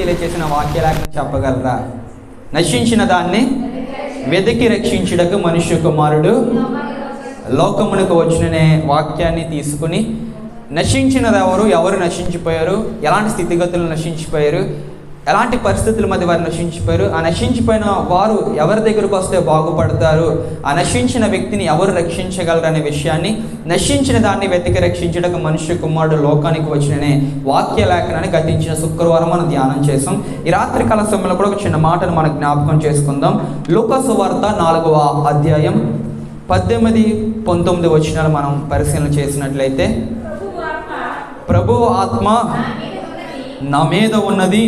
తెలియచేసిన వాక్యలేఖనం చెప్పగలరా? నశించిన దాన్ని వెతికి రక్షించుటకు మనుష్య కుమారుడు లోకమునకు వచ్చిననే వాక్యాన్ని తీసుకుని నశించినది ఎవరు ఎవరు నశించిపోయారు? ఎలాంటి స్థితిగతులు నశించిపోయారు? ఎలాంటి పరిస్థితుల మధ్య వారు నశించిపోయారు? ఆ నశించిపోయిన వారు ఎవరి దగ్గరకు వస్తే బాగుపడతారు? ఆ నశించిన వ్యక్తిని ఎవరు రక్షించగలరు అనే విషయాన్ని నశించిన దాన్ని వెతికి రక్షించడానికి మనుష్య కుమారుడు లోకానికి వచ్చిననే వాక్య లేఖనాన్ని గతించిన శుక్రవారం మనం ధ్యానం చేసాం ఈ రాత్రి కాల సమయంలో కూడా ఒక చిన్న మాటను మనం జ్ఞాపకం చేసుకుందాం. లోకసు వార్త నాలుగవ అధ్యాయం పద్దెనిమిది పంతొమ్మిది వచనాలు మనం పరిశీలన చేసినట్లయితే ప్రభు ఆత్మ నా మీద ఉన్నది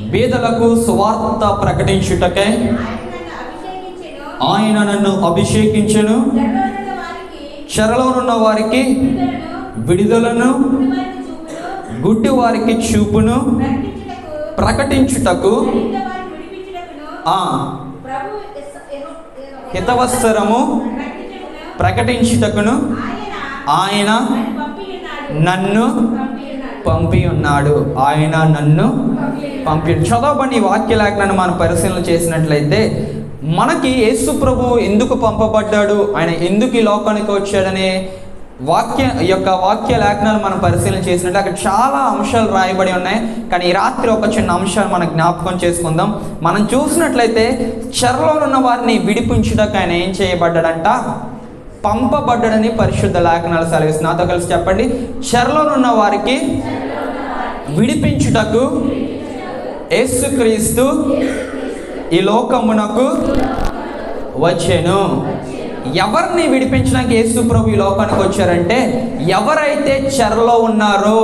బీదలకు సువార్త ప్రకటించుటకై ఆయన నన్ను అభిషేకించను. చెరలోనున్న వారికి విడుదలను గుడ్డి వారికి చూపును ప్రకటించుటకు. ఆ హితవత్సరము ప్రకటించుటకును ఆయన నన్ను పంపి ఉన్నాడు ఆయన నన్ను పంపి చదవబడి వాక్య లేఖనాన్ని మనం పరిశీలన చేసినట్లయితే మనకి యేసు ప్రభు ఎందుకు పంపబడ్డాడు? ఆయన ఎందుకు ఈ లోకానికి వచ్చాడనే వాక్య యొక్క వాక్య లేఖనాలు మనం పరిశీలన చేసినట్టు అక్కడ చాలా అంశాలు రాయబడి ఉన్నాయి. కానీ ఈ రాత్రి ఒక చిన్న అంశాలు మనం జ్ఞాపకం చేసుకుందాం. మనం చూసినట్లయితే చెరలో ఉన్న వారిని విడిపించుటకు ఆయన ఏం చేయబడ్డాడంట? పంపబడ్డడని పరిశుద్ధ లేఖనాలు సెలవిస్తుంది నాతో కలిసి చెప్పండి. చెరలోనున్న వారికి విడిపించుటకు యేసుక్రీస్తు ఈ లోకమునకు వచ్చాను. ఎవరిని విడిపించడానికి యేసు ప్రభు ఈ లోకానికి వచ్చారంటే ఎవరైతే చెరలో ఉన్నారో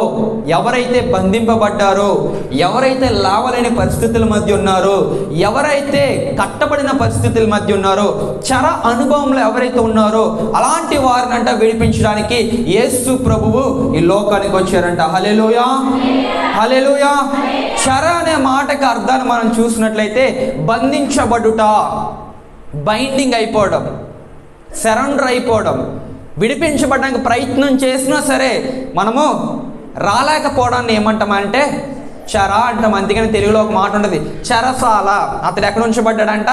ఎవరైతే బంధింపబడ్డారో ఎవరైతే లావలేని పరిస్థితుల మధ్య ఉన్నారో ఎవరైతే కట్టబడిన పరిస్థితుల మధ్య ఉన్నారో చర అనుభవంలో ఎవరైతే ఉన్నారో అలాంటి వారినంట విడిపించడానికి యేసు ప్రభువు ఈ లోకానికి వచ్చారంట. హలెలుయా హలెలుయా చర అనే మాటకి అర్థాన్ని మనం చూసినట్లయితే బంధించబడుట బైండింగ్ అయిపోవడం. సరెండర్ అయిపోవడం. విడిపించబడడానికి ప్రయత్నం చేసినా సరే మనము రాలేకపోవడాన్ని ఏమంటామంటే చర అంటాం. అందుకని తెలుగులో ఒక మాట ఉంటుంది. చరసాల. అతడు ఎక్కడ ఉంచబడ్డాడంట?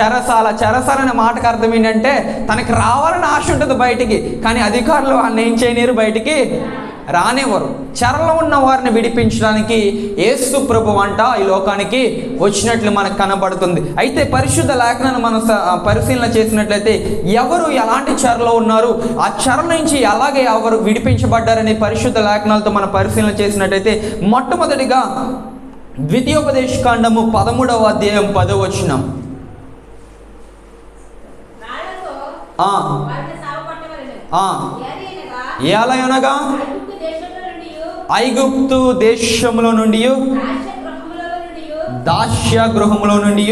చరసాల. చరసాల అనే మాటకు అర్థం ఏంటంటే తనకి రావాలని ఆశ ఉంటుంది బయటికి. కానీ అధికారులు వాళ్ళని ఏం చేయలేరు బయటికి. రానివ్వరు. చెరలో ఉన్న వారిని విడిపించడానికి యేసు ప్రభు అంట ఈ లోకానికి వచ్చినట్లు మనకు కనబడుతుంది. అయితే పరిశుద్ధ లేఖనాన్ని మనం పరిశీలన చేసినట్లయితే ఎవరు ఎలాంటి చెరలో ఉన్నారు ఆ చెర నుంచి ఎలాగే ఎవరు విడిపించబడ్డారని పరిశుద్ధ లేఖనాలతో మనం పరిశీలన చేసినట్లయితే మొట్టమొదటిగా ద్వితీయోపదేశ కాండము పదమూడవ అధ్యాయం పదో వచనం. ఆ, ఆ, ఏలయనగా? ఐగుప్తు దేశములో నుండి దాస్య గృహములో నుండి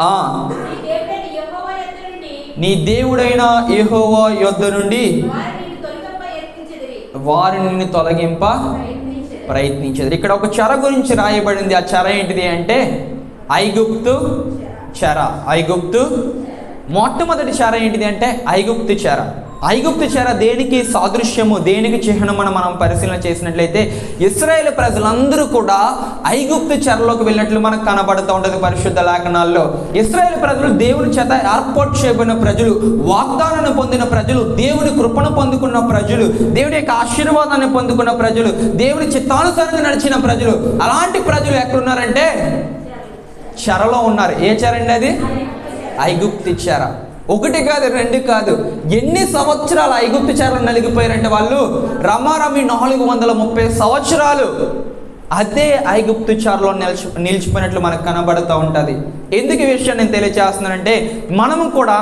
ఆ, నీ దేవుడైన యెహోవా యొద్ద నుండి వారిని నిన్ను తొలగింప ప్రయత్నించేది ఇక్కడ ఒక చెర గురించి రాయబడింది. ఆ చెర ఏంటిది అంటే ఐగుప్తు చెర. ఐగుప్తు మొట్టమొదటి చెర ఏంటిది అంటే ఐగుప్తు చెర. ఐగుప్తు చెర దేనికి సాదృశ్యము దేనికి చిహ్నమని అని మనం పరిశీలన చేసినట్లయితే ఇస్రాయేల్ ప్రజలందరూ కూడా ఐగుప్తు చెరలోకి వెళ్ళినట్లు మనకు కనబడుతూ ఉంటుంది పరిశుద్ధ లేఖనాల్లో. ఇస్రాయేల్ ప్రజలు దేవుని చేత ఏర్పాటు చేయబడిన ప్రజలు వాగ్దానాన్ని పొందిన ప్రజలు దేవుని కృపను పొందుకున్న ప్రజలు దేవుని యొక్క ఆశీర్వాదాన్ని పొందుకున్న ప్రజలు దేవుని చిత్తానుసారంగా నడిచిన ప్రజలు అలాంటి ప్రజలు ఎక్కడున్నారంటే? చెరలో ఉన్నారు. ఏ చెర అండి అది? ఐగుప్తి చెర. ఒకటి కాదు రెండు కాదు. ఎన్ని సంవత్సరాలు ఐగుప్తు చేరలు నలిగిపోయారంటే వాళ్ళు? రమారమి నాలుగు వందల ముప్పై సంవత్సరాలు అదే ఐగుప్తు చారులో నిలిచి నిలిచిపోయినట్లు మనకు కనబడుతూ ఉంటుంది. ఎందుకు ఈ విషయం నేను తెలియజేస్తున్నానంటే మనము కూడా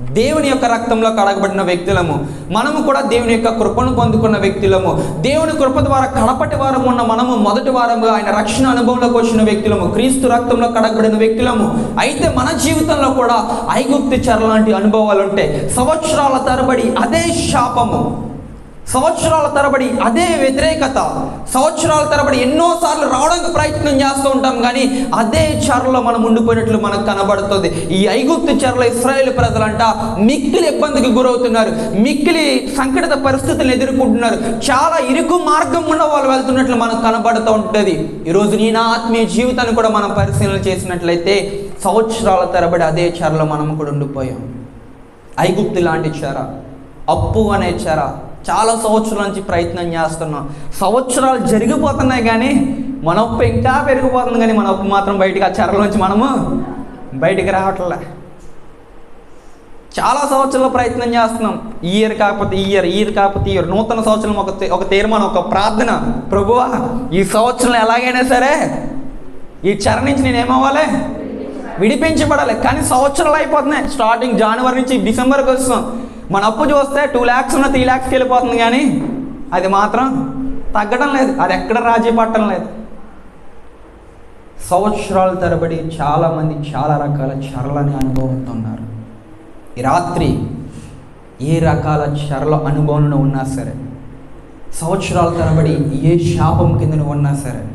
దేవుని యొక్క రక్తంలో కడగబడిన వ్యక్తులము. మనము కూడా దేవుని యొక్క కృపను పొందుకున్న వ్యక్తులము. దేవుని కృప ద్వారా కడపటి వారం ఉన్న మనము మొదటి వారముగా ఆయన రక్షణ అనుభవంలోకి వచ్చిన వ్యక్తులము. క్రీస్తు రక్తంలో కడగబడిన వ్యక్తులము. అయితే మన జీవితంలో కూడా ఐగుప్తి చర లాంటి అనుభవాలు ఉంటాయి సంవత్సరాల తరబడి అదే శాపము. సంవత్సరాల తరబడి అదే వ్యతిరేకత. సంవత్సరాల తరబడి ఎన్నోసార్లు రావడానికి ప్రయత్నం చేస్తూ ఉంటాం కానీ అదే చెరలో మనం ఉండిపోయినట్లు మనకు కనబడుతుంది. ఈ ఐగుప్తు చెరలో ఇస్రాయేల్ ప్రజలంట మిక్కిలి ఇబ్బందికి గురవుతున్నారు. మిక్కిలి సంకటిత పరిస్థితులను ఎదుర్కొంటున్నారు. చాలా ఇరుకు మార్గం ఉన్న వాళ్ళు వెళ్తున్నట్లు మనకు కనబడుతూ ఉంటుంది. ఈరోజు నీ నా ఆత్మీయ జీవితాన్ని కూడా మనం పరిశీలన చేసినట్లయితే సంవత్సరాల తరబడి అదే చెరలో మనం కూడా ఉండిపోయాం. ఐగుప్తు లాంటి చెర అప్పు అనే చెర చాలా సంవత్సరాల నుంచి ప్రయత్నం చేస్తున్నాం. సంవత్సరాలు జరిగిపోతున్నాయి కానీ మన ఉప్పు ఇంకా పెరిగిపోతుంది కానీ మన ఉప్పు మాత్రం బయటికి ఆ చెరల నుంచి మనము బయటికి రావట్లే. చాలా సంవత్సరాలు ప్రయత్నం చేస్తున్నాం. ఈ ఇయర్ కాకపోతే ఈ ఇయర్ ఇయర్ కాకపోతే ఈ ఇయర్. నూతన సంవత్సరం ఒక తీ- ఒక తీర్మానం ఒక ప్రార్థన. ప్రభువా ఈ సంవత్సరం ఎలాగైనా సరే ఈ చెర నుంచి నేను ఏమవ్వాలి? విడిపించబడాలి. కానీ సంవత్సరాలు అయిపోతున్నాయి. స్టార్టింగ్ జనవరి నుంచి డిసెంబర్కి వస్తున్నాం. మన అప్పు చూస్తే టూ ల్యాక్స్ ఉన్న త్రీ ల్యాక్స్కి వెళ్ళిపోతుంది కానీ అది మాత్రం తగ్గడం లేదు. అది ఎక్కడ రాజీ పట్టడం లేదు. సంవత్సరాల తరబడి చాలామంది చాలా రకాల చరలని అనుభవిస్తున్నారు. ఈ రాత్రి ఏ రకాల చరల అనుభవంలో ఉన్నా సరే సంవత్సరాల తరబడి ఏ శాపం కింద ఉన్నా సరే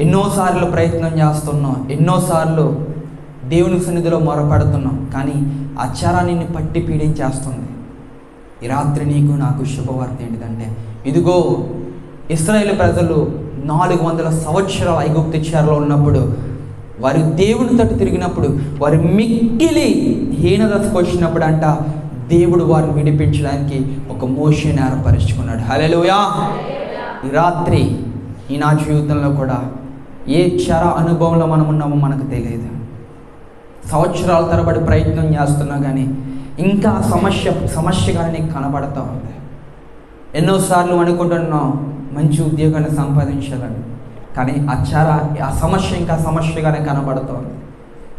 ఎన్నోసార్లు ప్రయత్నం చేస్తున్నాం ఎన్నోసార్లు దేవుని సన్నిధిలో మొరపెడుతున్నాం. కానీ ఆ నిన్ను పట్టి పీడించేస్తుంది. ఈ రాత్రి నీకు నాకు శుభవార్త ఏంటిదంటే ఇదిగో ఇస్రాయేల్ ప్రజలు నాలుగు వందల సంవత్సరాల ఐగుప్తి చెరలో ఉన్నప్పుడు వారు దేవుని తట్టు తిరిగినప్పుడు వారు మిక్కిలి హీనదశకు వచ్చినప్పుడు అంట దేవుడు వారిని విడిపించడానికి ఒక మోషన్ ఏర్పరచుకున్నాడు. హలోయా రాత్రి ఈ నా జీవితంలో కూడా ఏ చర అనుభవంలో మనం ఉన్నామో మనకు తెలియదు. సంవత్సరాల తరబడి ప్రయత్నం చేస్తున్నా కానీ ఇంకా సమస్య సమస్యగా నీకు కనబడతా ఉంది. ఎన్నోసార్లు అనుకుంటున్నాం మంచి ఉద్యోగాన్ని సంపాదించాలని. కానీ ఆ చర ఆ సమస్య ఇంకా సమస్యగానే కనబడుతోంది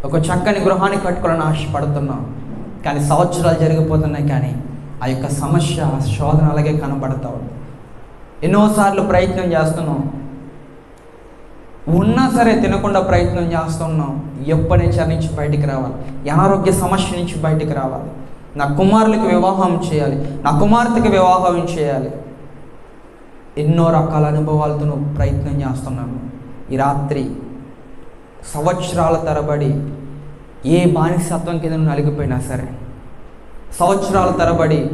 ఒక చక్కని గృహాన్ని కట్టుకోవాలని ఆశపడుతున్నాం. కానీ సంవత్సరాలు జరిగిపోతున్నాయి కానీ ఆ యొక్క సమస్య ఆ శోధన అలాగే కనబడతా ఉంది. ఎన్నోసార్లు ప్రయత్నం చేస్తున్నాం. ఉన్నా సరే తినకుండా ప్రయత్నం చేస్తున్నాం ఎప్పటి నుంచి నుంచి బయటికి రావాలి? అనారోగ్య సమస్య నుంచి బయటికి రావాలి. నా కుమారులకు వివాహం చేయాలి. నా కుమార్తెకి వివాహం చేయాలి. ఎన్నో రకాల అనుభవాలతో నువ్వు ప్రయత్నం చేస్తున్నాను ఈ రాత్రి సంవత్సరాల తరబడి ఏ బానిసత్వం కింద నువ్వు నలిగిపోయినా సరే సంవత్సరాల తరబడి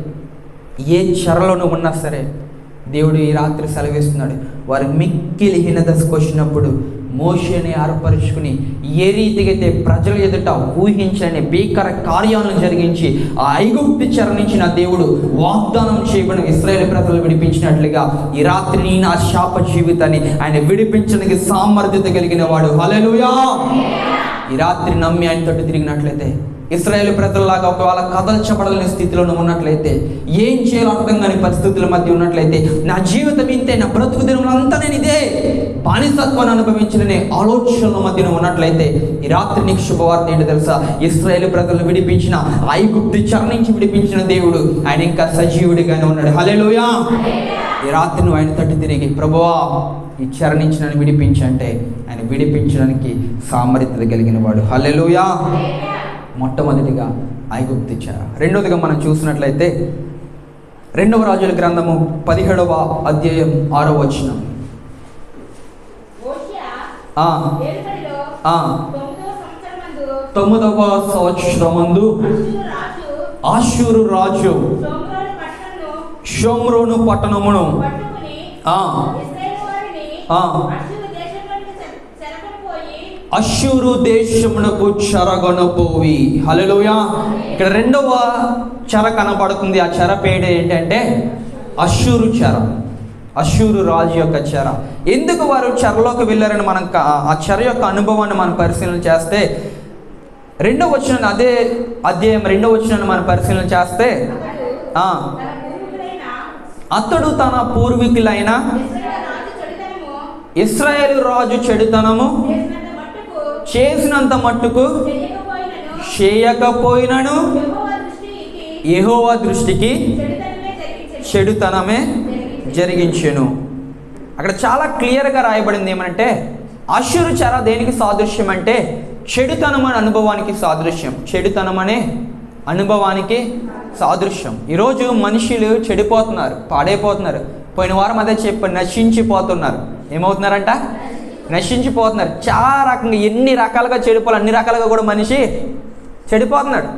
ఏ చెరలో నువ్వు ఉన్నా సరే దేవుడు ఈ రాత్రి సెలవిస్తున్నాడు. వారు మిక్కిలి హీనదశకు వచ్చినప్పుడు మోషని ఏర్పరుచుకుని ఏ రీతికైతే ప్రజల ఎదుట ఊహించని భీకర కార్యాలను జరిగించి ఆ ఐగుప్తి చెర నుంచి నా దేవుడు వాగ్దానం చేయబడిన ఇస్రాయేల్ ప్రజలు విడిపించినట్లుగా ఈ రాత్రి నీ నా శాప జీవితాన్ని ఆయన విడిపించడానికి సామర్థ్యత కలిగిన వాడు. హలలుయా ఈ రాత్రి నమ్మి ఆయన తోటి తిరిగినట్లయితే ఇస్రాయేల్ ప్రజల్లాగా ఒకవేళ కదల్చబడలేని స్థితిలో నువ్వు ఉన్నట్లయితే ఏం చేయాలో అర్థం కాని పరిస్థితుల మధ్య ఉన్నట్లయితే నా జీవితం ఇంతే నా బ్రతుకు దినములంతా నేను ఇదే. బానిసత్వాన్ని అనుభవించిన ఆలోచనల మధ్య నువ్వు ఉన్నట్లయితే ఈ రాత్రి నీకు శుభవార్త ఏంటి తెలుసా? ఇస్రాయేల్ ప్రజలు విడిపించిన ఐగుప్తి చరణించి నుంచి విడిపించిన దేవుడు ఆయన ఇంకా సజీవుడిగానే ఉన్నాడు. హలేలోయా ఈ రాత్రి నువ్వు ఆయన తట్టు తిరిగి ప్రభువా ఈ చెర నుంచి నన్ను విడిపించంటే ఆయన విడిపించడానికి సామర్థ్యత కలిగిన వాడు. హల్లెలూయా! మొట్టమొదటిగా ఐగుప్తు చెర రెండవదిగా మనం చూసినట్లయితే రెండవ రాజుల గ్రంథము పదిహేడవ అధ్యాయం ఆరో వచనం. తొమ్మిదవ సంవత్సరమందు అశ్షూరు రాజు షోమ్రోను పట్టణమును పోయి అశ్షూరు దేశమునకు చెరగొనపోవి. హల్లెలూయా. ఇక్కడ రెండవ చెర కనబడుతుంది. ఆ చెర పేడ ఏంటంటే అశ్షూరు చెర. అశ్షూరు రాజు యొక్క చెర. ఎందుకు వారు చెరలోకి వెళ్ళారని మనం ఆ చెర యొక్క అనుభవాన్ని మనం పరిశీలన చేస్తే రెండవ వచ్చిన అదే అధ్యాయం రెండవ వచ్చిన మనం పరిశీలన చేస్తే అతడు తన పూర్వీకులైన ఇస్రాయేలు రాజు చెడుతనము. చేసినంత మట్టుకు చేయకపోయినను యెహోవా దృష్టికి చెడుతనమే జరిగించెను. అక్కడ చాలా క్లియర్గా రాయబడింది ఏమంటే అశురు చర దేనికి సాదృశ్యం అంటే చెడుతనం అనే అనుభవానికి సాదృశ్యం. చెడుతనం అనే అనుభవానికి సాదృశ్యం. ఈరోజు మనుషులు చెడిపోతున్నారు పాడైపోతున్నారు. పోయిన వారం అదే చెప్పి నశించిపోతున్నారు. ఏమవుతున్నారంట? నశించిపోతున్నారు. చాలా రకంగా ఎన్ని రకాలుగా చెడిపోవాలి అన్ని రకాలుగా కూడా మనిషి చెడిపోతున్నాడు.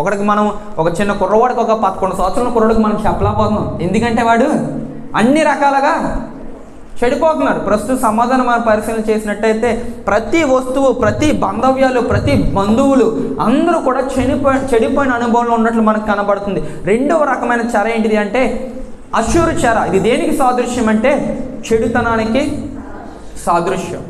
ఒకడికి మనం ఒక చిన్న కుర్రవాడికి ఒక పదకొండు సంవత్సరాల కుర్రడికి మనం చెప్పలేకపోతున్నాం. ఎందుకంటే వాడు అన్ని రకాలుగా చెడిపోతున్నాడు. ప్రస్తుత సమాధానం మనం పరిశీలన చేసినట్టయితే ప్రతి వస్తువు ప్రతి బాంధవ్యాలు ప్రతి బంధువులు అందరూ కూడా చనిపోయి చెడిపోయిన అనుభవంలో ఉన్నట్లు మనకు కనబడుతుంది. రెండవ రకమైన చెర ఏంటిది అంటే అశూరు చెర. ఇది దేనికి సాదృశ్యం అంటే చెడుతనానికి సాదృశ్యం.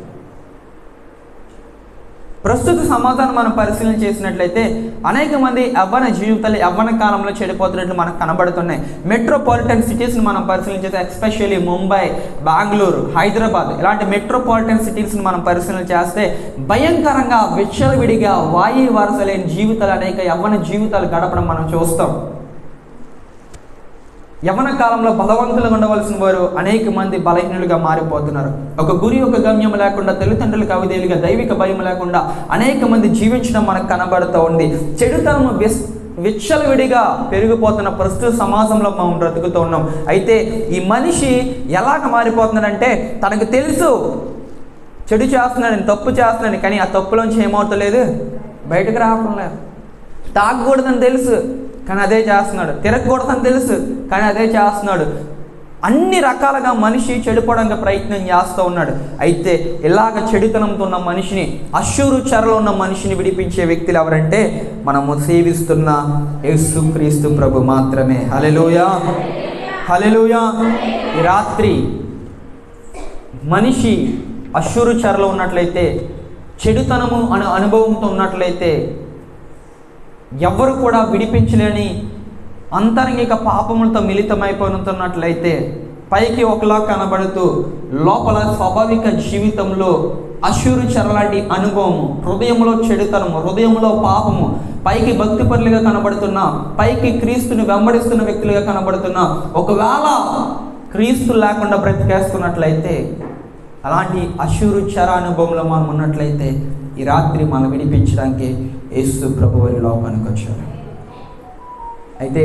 ప్రస్తుత సమాధానం మనం పరిశీలన చేసినట్లయితే అనేక మంది యవ్వన జీవితాలు యవ్వన కాలంలో చెడిపోతున్నట్లు మనకు కనబడుతున్నాయి. మెట్రోపాలిటన్ సిటీస్ని మనం పరిశీలన చేస్తే ఎస్పెషల్లీ ముంబై బెంగళూరు హైదరాబాద్ ఇలాంటి మెట్రోపాలిటన్ సిటీస్ని మనం పరిశీలన చేస్తే భయంకరంగా విచ్చలవిడిగా వాయి వరస లేని జీవితాలు అనేక యవ్వన జీవితాలు గడపడం మనం చూస్తాం. యవన కాలంలో బలవంతులు ఉండవలసిన వారు అనేక మంది బలహీనులుగా మారిపోతున్నారు. ఒక గురి ఒక గమ్యం లేకుండా తల్లిదండ్రులకు అవిధేయులుగా దైవిక భయం లేకుండా అనేక మంది జీవించడం మనకు కనబడుతూ ఉంది. చెడుతనము విస్ విచ్చలవిడిగా పెరిగిపోతున్న ప్రస్తుత సమాజంలో మనం బ్రతుకుతూ ఉన్నాం. అయితే ఈ మనిషి ఎలాగ మారిపోతున్నాడంటే తనకు తెలుసు చెడు చేస్తున్నాడని తప్పు చేస్తున్నాడని కానీ ఆ తప్పులోంచి ఏమవుతలేదు బయటకు రావడం లేదు తాగకూడదని తెలుసు. కానీ అదే చేస్తున్నాడు. తిరగకూడదని తెలుసు కానీ అదే చేస్తున్నాడు. అన్ని రకాలుగా మనిషి చెడిపోవడానికి ప్రయత్నం చేస్తూ ఉన్నాడు. అయితే ఇలాగ చెడుతనంతో ఉన్న మనిషిని అశూరు చెరలో ఉన్న మనిషిని విడిపించే వ్యక్తులు ఎవరంటే మనము సేవిస్తున్న యేసుక్రీస్తు ప్రభు మాత్రమే. హలెలుయా హలెలుయా ఈ రాత్రి మనిషి అశూరు చెరలో ఉన్నట్లయితే చెడుతనము అనే అనుభవంతో ఉన్నట్లయితే ఎవరు కూడా విడిపించలేని అంతరంగిక పాపములతో మిళితమైపోతున్నట్లయితే పైకి ఒకలా కనబడుతూ లోపల స్వాభావిక జీవితంలో అశూరు చెరలాంటి అనుభవము హృదయంలో చెడుతనము హృదయంలో పాపము పైకి భక్తిపరులుగా కనబడుతున్న పైకి క్రీస్తుని వెంబడిస్తున్న వ్యక్తులుగా కనబడుతున్న ఒకవేళ క్రీస్తు లేకుండా బ్రతికేస్తున్నట్లయితే అలాంటి అశూరు చర అనుభవంలో మనం ఉన్నట్లయితే ఈ రాత్రి మనం విడిపించడానికి యేసు ప్రభు వారి లోకానికి వచ్చారు. అయితే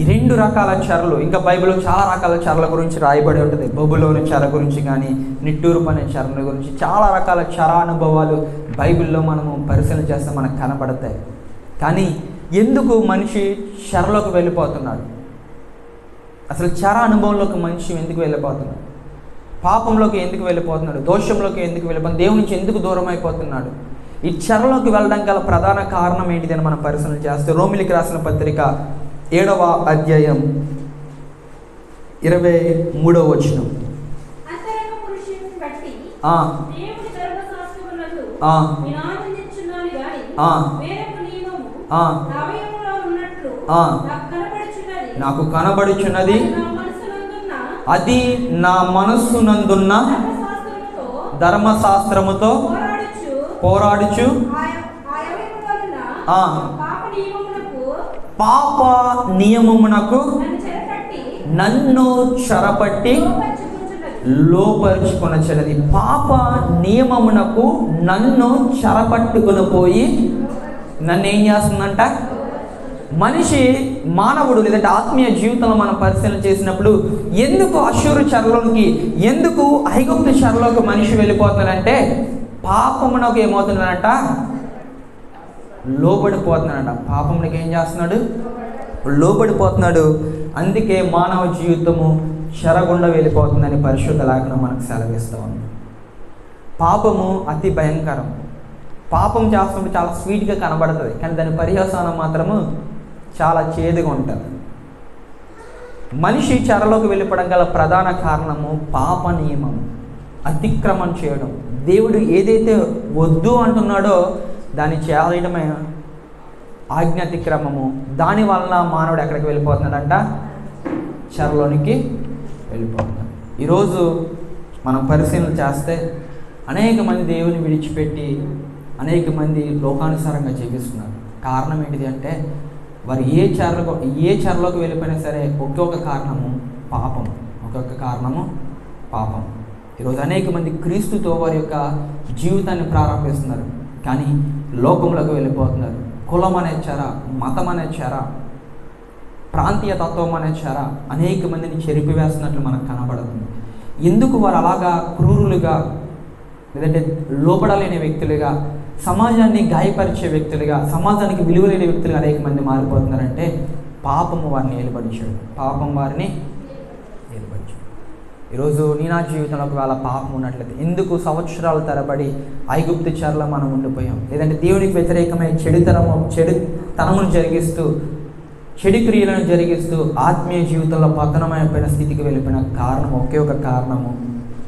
ఈ రెండు రకాల చెరలు ఇంకా బైబిల్లో చాలా రకాల చెరల గురించి రాయబడి ఉంటుంది. బొబులోని చెర గురించి కానీ నిట్టూరు అనే చెరల గురించి చాలా రకాల చెర అనుభవాలు బైబిల్లో మనము పరిశీలన చేస్తే మనకు కనబడతాయి. కానీ ఎందుకు మనిషి చెరలోకి వెళ్ళిపోతున్నాడు? అసలు చెర అనుభవంలోకి మనిషి ఎందుకు వెళ్ళిపోతున్నాడు? పాపంలోకి ఎందుకు వెళ్ళిపోతున్నాడు? దోషంలోకి ఎందుకు వెళ్ళిపోతున్నాడు దేవుని నుంచి ఎందుకు దూరం అయిపోతున్నాడు ఈ చెరలోకి వెళ్ళడం గల ప్రధాన కారణం ఏంటిదని మనం పరిశీలన చేస్తే రోమిలికి రాసిన పత్రిక ఏడవ అధ్యాయం ఇరవై మూడవ వచనం. నాకు కనబడుచున్నది. అది నా మనస్సునందున్న ధర్మశాస్త్రముతో పోరాడుచు. పాప నియమమునకు నన్ను చెరపట్టి చెరది పాప నియమమునకు నన్ను చెరపట్టుకుని పోయి నన్ను ఏం చేస్తుందంట? మనిషి మానవుడు లేదంటే ఆత్మీయ జీవితంలో మనం పరిశీలన చేసినప్పుడు ఎందుకు అశూరు చెరలోనికి ఎందుకు ఐగుప్తు చెరలోకి మనిషి వెళ్ళిపోతున్నాడంటే పాపమునకు ఏమవుతున్నాడంట లోబడిపోతున్నాడంట పాపమునికి ఏం చేస్తున్నాడు? లోబడిపోతున్నాడు. అందుకే మానవ జీవితము చెరగుండా వెళ్ళిపోతుందని పరిశుద్ధ లేఖనం మనకు సెలవిస్తూ ఉంది. పాపము అతి భయంకరం. పాపం చేస్తున్నప్పుడు చాలా స్వీట్గా కనబడుతుంది. కానీ దాని పర్యవసానం మాత్రము చాలా చేదుగా ఉంటుంది. మనిషి చెరలోకి వెళ్ళిపోవడం గల ప్రధాన కారణము పాప నియమం అతిక్రమం చేయడం. దేవుడు ఏదైతే వద్దు అంటున్నాడో దాన్ని చేయడమే ఆజ్ఞ అతిక్రమము. దాని వలన మానవుడు ఎక్కడికి వెళ్ళిపోతున్నాడంట? చెరలోనికి వెళ్ళిపోతున్నాడు. ఈరోజు మనం పరిశీలన చేస్తే అనేక మంది దేవుని విడిచిపెట్టి అనేక మంది లోకానుసారంగా జీవిస్తున్నారు. కారణం ఏంటిది అంటే వారు ఏ చెరలకు ఏ చెరలోకి వెళ్ళిపోయినా సరే ఒక్కొక్క కారణము పాపం. ఒక్కొక్క కారణము పాపం. ఈరోజు అనేక మంది క్రీస్తుతో వారి యొక్క జీవితాన్ని ప్రారంభిస్తున్నారు. కానీ లోకంలోకి వెళ్ళిపోతున్నారు. కులం అనే చెర మతం అనే చెర ప్రాంతీయ తత్వం అనే చెర అనేక మందిని చెరిపివేస్తున్నట్లు మనకు కనబడుతుంది. ఎందుకు వారు అలాగా క్రూరులుగా లేదంటే లోపడలేని వ్యక్తులుగా సమాజాన్ని గాయపరిచే వ్యక్తులుగా సమాజానికి విలువలేని వ్యక్తులుగా అనేక మంది మారిపోతున్నారంటే పాపము వారిని ఏలుబడిచాడు. పాపం వారిని ఈరోజు నీ నా జీవితంలో ఒకవేళ పాపం ఉన్నట్లయితే ఎందుకు సంవత్సరాల తరబడి ఐగుప్తి చెరలో మనం ఉండిపోయాం. లేదంటే దేవునికి వ్యతిరేకమైన చెడుతనము చెడు తనమును జరిగిస్తూ చెడు క్రియలను జరిగిస్తూ ఆత్మీయ జీవితంలో పతనమైపోయిన స్థితికి వెళ్ళిపోయిన కారణం ఒకే ఒక కారణము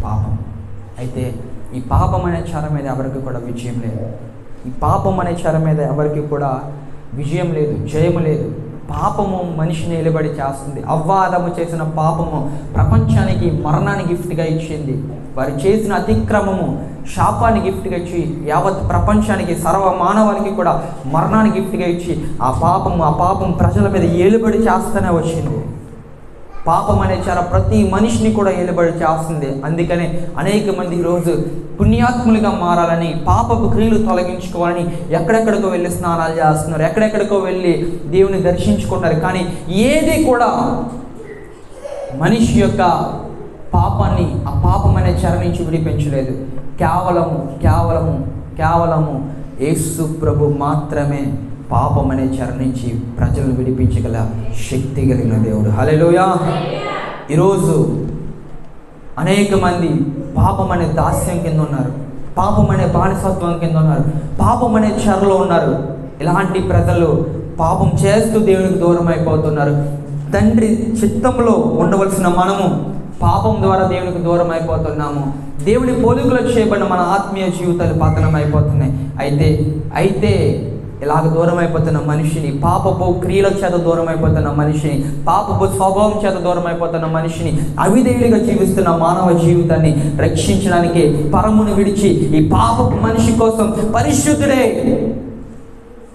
పాపం. అయితే ఈ పాపం అనే చర మీద ఎవరికి కూడా విజయం లేదు. ఈ పాపం అనే చర మీద ఎవరికి కూడా విజయం లేదు జయము లేదు. పాపము మనిషిని నిలబడి చేస్తుంది. అవ్వాదము చేసిన పాపము ప్రపంచానికి మరణాన్ని గిఫ్ట్గా ఇచ్చింది. వారు చేసిన అతిక్రమము శాపాన్ని గిఫ్ట్గా ఇచ్చి యావత్ ప్రపంచానికి సర్వ మానవానికి కూడా మరణాన్ని గిఫ్ట్గా ఇచ్చి ఆ పాపము ఆ పాపం ప్రజల మీద ఏలుబడి చేస్తూనే వచ్చింది. పాపం అనే చాలా ప్రతి మనిషిని కూడా ఎలుబడి చేస్తుంది అందుకనే అనేక మంది ఈరోజు పుణ్యాత్ములుగా మారాలని పాపపు క్రియలు తొలగించుకోవాలని ఎక్కడెక్కడికో వెళ్ళి స్నానాలు చేస్తున్నారు ఎక్కడెక్కడికో వెళ్ళి దేవుని దర్శించుకుంటారు కానీ ఏది కూడా మనిషి యొక్క పాపాన్ని ఆ పాపం అనే చెర నుంచి విడిపించలేదు. కేవలము కేవలము కేవలము యేసు ప్రభు మాత్రమే. పాపం అనే చెర నుంచి ప్రజలను విడిపించగల శక్తి కలిగిన దేవుడు. హల్లెలూయా. ఈరోజు అనేక మంది పాపం అనే దాస్యం కింద ఉన్నారు. పాపం అనే బానిసత్వం కింద ఉన్నారు. పాపం అనే చెరలో ఉన్నారు. ఇలాంటి ప్రజలు పాపం చేస్తూ దేవునికి దూరం అయిపోతున్నారు తండ్రి చిత్తంలో ఉండవలసిన మనము పాపం ద్వారా దేవునికి దూరం అయిపోతున్నాము దేవుని పోలికలు చేయబడిన మన ఆత్మీయ జీవితాలు పతనం అయిపోతున్నాయి అయితే అయితే ఇలాగ దూరం అయిపోతున్న మనిషిని పాపపు క్రియల చేత దూరం అయిపోతున్న మనిషిని పాపపు స్వభావం చేత దూరం అయిపోతున్న మనిషిని అవిధేయుడిగా జీవిస్తున్న మానవ జీవితాన్ని రక్షించడానికి పరమును విడిచి ఈ పాపపు మనిషి కోసం పరిశుద్ధుడే.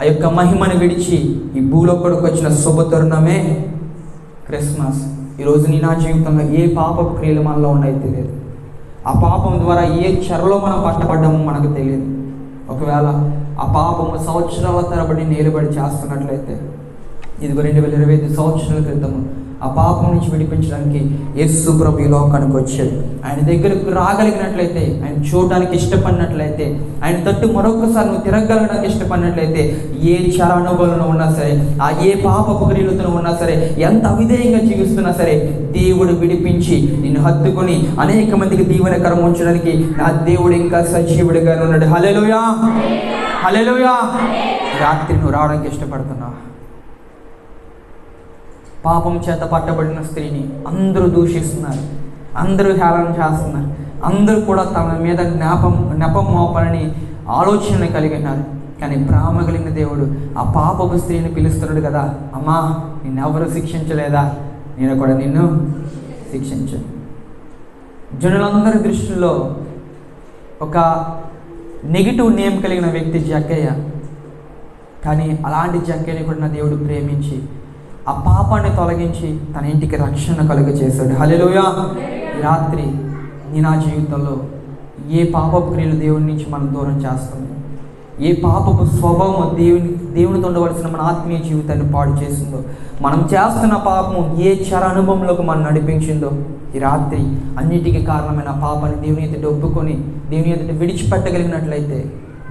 ఆ యొక్క మహిమను విడిచి ఈ భూలోకొడుకు వచ్చిన శుభ తరుణమే క్రిస్మస్. ఈరోజు నీ నా జీవితంలో ఏ పాపపు క్రియలు మనలో ఉన్నాయో తెలియదు. ఆ పాపం ద్వారా ఏ చెరలో మనం పట్టబడ్డామో మనకు తెలియదు. ఒకవేళ ఆ పాపము సంవత్సరాల తరబడి నిలబడి చేస్తున్నట్లయితే ఇదిగో రెండు వేల ఇరవై ఐదు సంవత్సరాల క్రితము ఆ పాపం నుంచి విడిపించడానికి యేసు ప్రభు లోకానికి వచ్చాడు. ఆయన దగ్గరకు రాగలిగినట్లయితే ఆయన చూడడానికి ఇష్టపడినట్లయితే ఆయన తట్టు మరొకసారి నువ్వు తిరగలగడానికి ఇష్టపడినట్లయితే ఏ చర ఉన్నా సరే ఆ ఏ పాపపు క్రియలతో ఉన్నా సరే ఎంత అవిధేయంగా జీవిస్తున్నా సరే దేవుడు విడిపించి నిన్ను హత్తుకొని అనేక మందికి దీవెనకరం ఉంచడానికి నా దేవుడు ఇంకా సజీవుడిగా ఉన్నాడు. హలోయా హల్లెలూయా. రాత్రి నువ్వు రావడానికి ఇష్టపడుతున్నావా పాపం చేత పట్టబడిన స్త్రీని అందరూ దూషిస్తున్నారు. అందరూ హేళన చేస్తున్నారు. అందరూ కూడా తన మీద జ్ఞాపం నెపం మోపాలని ఆలోచన కలిగి ఉన్నారు కానీ ప్రేమ కలిగిన దేవుడు ఆ పాపపు స్త్రీని పిలుస్తున్నాడు కదా. అమ్మా నిన్నెవరు శిక్షించలేదా? నేను కూడా నిన్ను శిక్షించను. జనులందరి దృష్టిలో ఒక నెగిటివ్ నేమ్ కలిగిన వ్యక్తి జగ్గయ్య. కానీ అలాంటి జగ్గయ్యని కూడా నా దేవుడు ప్రేమించి ఆ పాపాన్ని తొలగించి తన ఇంటికి రక్షణ కలుగ చేశాడు. హల్లెలూయా. రాత్రి నీ నా జీవితంలో ఏ పాపపు క్రియలు దేవుని నుంచి మనం దూరం చేస్తుంది ఏ పాపపు స్వభావం దేవుని దేవునితో ఉండవలసిన మన ఆత్మీయ జీవితాన్ని పాడు చేసిందో? మనం చేస్తున్న పాపము ఏ చర అనుభవంలోకి మనం నడిపించిందో? ఈ రాత్రి అన్నిటికీ కారణమైన పాపాన్ని దేవుని ఎదుట ఒప్పుకొని దేవుని ఎదుట విడిచిపెట్టగలిగినట్లయితే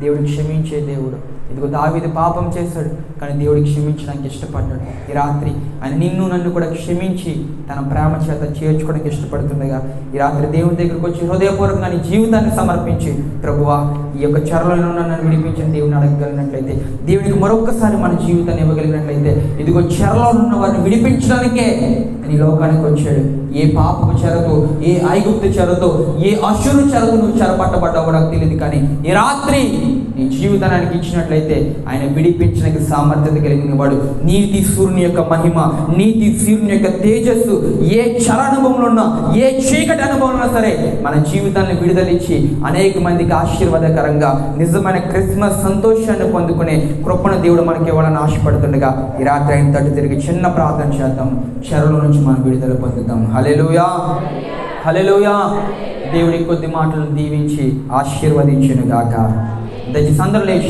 దేవుడు క్షమించే దేవుడు. ఇదిగో దావీదు పాపం చేశాడు కానీ దేవుడికి క్షమించడానికి ఇష్టపడ్డాడు. ఈ రాత్రి ఆయన నిన్ను నన్ను కూడా క్షమించి తన ప్రేమ చేత చేర్చుకోవడానికి ఇష్టపడుతుండగా ఈ రాత్రి దేవుని దగ్గరకు వచ్చి హృదయపూర్వకంగా నీ జీవితాన్ని సమర్పించి ప్రభువా ఈ యొక్క చెరలో నన్ను విడిపించిన దేవుని అడగగలిగినట్లయితే దేవునికి మరొకసారి మన జీవితాన్ని ఇవ్వగలిగినట్లయితే ఇదిగో చెరలో ఉన్న వారిని విడిపించడానికే నీ లోకానికి వచ్చాడు. ఏ పాపపు చెరతో ఏ ఐగుప్తు చెరతో ఏ అశురు చెరతో నువ్వు చెరపట్టబడ్డావు నాకు తెలియదు కానీ ఈ రాత్రి నీ జీవితానికి ఇచ్చినట్లయితే ఆయన విడిపించడానికి సామర్థ్యత కలిగిన వాడు. నీతి సూర్యుని యొక్క మహిమ నీతి సూర్యుని యొక్క తేజస్సు ఏ చరణభంలో ఉన్నా ఏ చీకటి అనుభవంలో ఉన్నా సరే మన జీవితాన్ని విడుదలిచ్చి అనేక మందికి ఆశీర్వాదకరంగా నిజమైన క్రిస్మస్ సంతోషాన్ని పొందుకునే కృపణ దేవుడు మనకి ఇవ్వాలని ఆశపడుతుండగా ఈ రాత్రి ఆయన తట్టు తిరిగి చిన్న ప్రార్థన చేద్దాం. చెరలో నుంచి మనం విడుదల పొందుతాం. హలెలుయా హలెలుయా దేవుడి కొద్ది మాటలు దీవించి ఆశీర్వదించును గాక The another relation